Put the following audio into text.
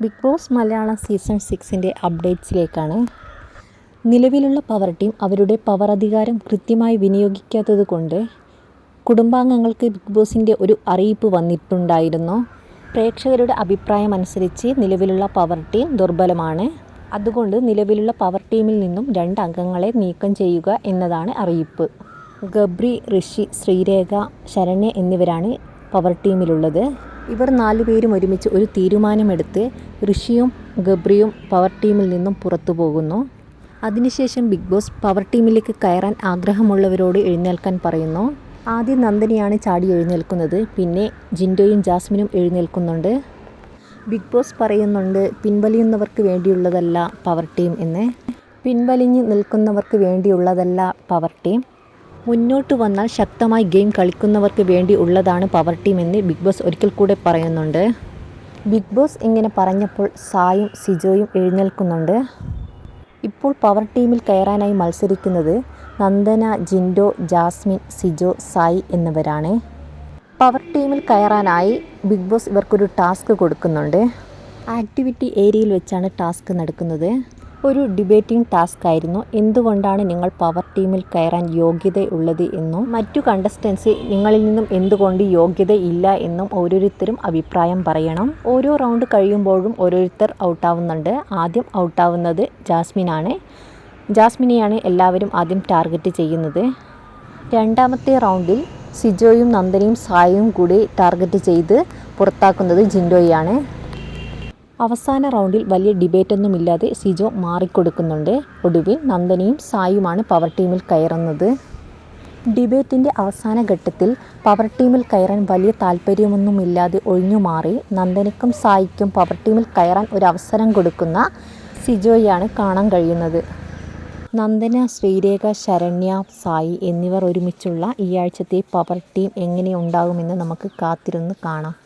Big Boss Malayalam season സിക്സിന്റെ അപ്ഡേറ്റ്സിലേക്കാണ്. നിലവിലുള്ള പവർ ടീം അവരുടെ പവർ അധികാരം കൃത്യമായി വിനിയോഗിക്കാത്തത് കൊണ്ട് കുടുംബാംഗങ്ങൾക്ക് ബിഗ് ബോസിന്റെ ഒരു അറിയിപ്പ് വന്നിട്ടുണ്ടായിരുന്നു. പ്രേക്ഷകരുടെ അഭിപ്രായം അനുസരിച്ച് നിലവിലുള്ള പവർ ടീം ദുർബലമാണ്. അതുകൊണ്ട് നിലവിലുള്ള പവർ ടീമിൽ നിന്നും രണ്ട് അംഗങ്ങളെ നീക്കം ചെയ്യുക എന്നതാണ് അറിയിപ്പ്. ഗബ്രി ഋഷി ശ്രീരേഖ ശരണ്യ എന്നിവരാണ് പവർ ടീമിലുള്ളത്. ഇവർ നാലുപേരും ഒരുമിച്ച് ഒരു തീരുമാനമെടുത്ത് ഋഷിയും ഗബ്രിയും പവർ ടീമിൽ നിന്നും പുറത്തു പോകുന്നു. അതിനുശേഷം ബിഗ് ബോസ് പവർ ടീമിലേക്ക് കയറാൻ ആഗ്രഹമുള്ളവരോട് എഴുന്നേൽക്കാൻ പറയുന്നു. ആദ്യം നന്ദനിയാണ് ചാടി എഴുന്നേൽക്കുന്നത്. പിന്നെ ജിൻഡോയും ജാസ്മിനും എഴുന്നേൽക്കുന്നുണ്ട്. ബിഗ് ബോസ് പറയുന്നുണ്ട് പിൻവലിയുന്നവർക്ക് വേണ്ടിയുള്ളതല്ല പവർ ടീം എന്ന്. പിൻവലിഞ്ഞ് നിൽക്കുന്നവർക്ക് വേണ്ടിയുള്ളതല്ല പവർ ടീം മുന്നോട്ട് വന്നാൽ ശക്തമായി ഗെയിം കളിക്കുന്നവർക്ക് വേണ്ടി ഉള്ളതാണ് പവർ ടീം എന്ന് ബിഗ് ബോസ് ഒരിക്കൽ കൂടെ പറയുന്നുണ്ട്. ബിഗ് ബോസ് ഇങ്ങനെ പറഞ്ഞപ്പോൾ സായും സിജോയും എഴുന്നേൽക്കുന്നുണ്ട്. ഇപ്പോൾ പവർ ടീമിൽ കയറാനായി മത്സരിക്കുന്നത് നന്ദന ജിൻഡോ ജാസ്മിൻ സിജോ സായി എന്നിവരാണ്. പവർ ടീമിൽ കയറാനായി ബിഗ് ബോസ് ഇവർക്കൊരു ടാസ്ക് കൊടുക്കുന്നുണ്ട്. ആക്ടിവിറ്റി ഏരിയയിൽ വെച്ചാണ് ടാസ്ക് നടക്കുന്നത്. ഒരു ഡിബേറ്റിംഗ് ടാസ്ക് ആയിരുന്നു. എന്തുകൊണ്ടാണ് നിങ്ങൾ പവർ ടീമിൽ കയറാൻ യോഗ്യതയുള്ളത് എന്നും മറ്റു കണ്ടസ്റ്റൻസി നിങ്ങളിൽ നിന്നും എന്തുകൊണ്ട് യോഗ്യത ഇല്ല എന്നും ഓരോരുത്തരും അഭിപ്രായം പറയണം. ഓരോ റൗണ്ട് കഴിയുമ്പോഴും ഓരോരുത്തർ ഔട്ടാവുന്നുണ്ട് ആദ്യം ഔട്ടാവുന്നത് ജാസ്മിനാണ് ജാസ്മിനെയാണ് എല്ലാവരും ആദ്യം ടാർഗറ്റ് ചെയ്യുന്നത്. രണ്ടാമത്തെ റൗണ്ടിൽ സിജോയും നന്ദനയും സായയും കൂടി ടാർഗറ്റ് ചെയ്ത് പുറത്താക്കുന്നത് ജിൻഡോയാണ്. അവസാന റൗണ്ടിൽ വലിയ ഡിബേറ്റൊന്നുമില്ലാതെ സിജോ മാറിക്കൊടുക്കുന്നുണ്ട്. ഒടുവിൽ നന്ദനയും സായുമാണ് പവർ ടീമിൽ കയറുന്നത്. ഡിബേറ്റിന്റെ അവസാന ഘട്ടത്തിൽ പവർ ടീമിൽ കയറാൻ വലിയ താല്പര്യമൊന്നുമില്ലാതെ ഒഴിഞ്ഞുമാറി നന്ദനയ്ക്കും സായിക്കും പവർ ടീമിൽ കയറാൻ ഒരു അവസരം കൊടുക്കുന്ന സിജോയാണ് കാണാൻ കഴിയുന്നത്. നന്ദന ശ്രീരേഖ ശരണ്യ സായി എന്നിവർ ഒരുമിച്ചുള്ള ഈ ആഴ്ചത്തെ പവർ ടീം എങ്ങനെ ഉണ്ടാകുമെന്ന് നമുക്ക് കാത്തിരുന്ന് കാണാം.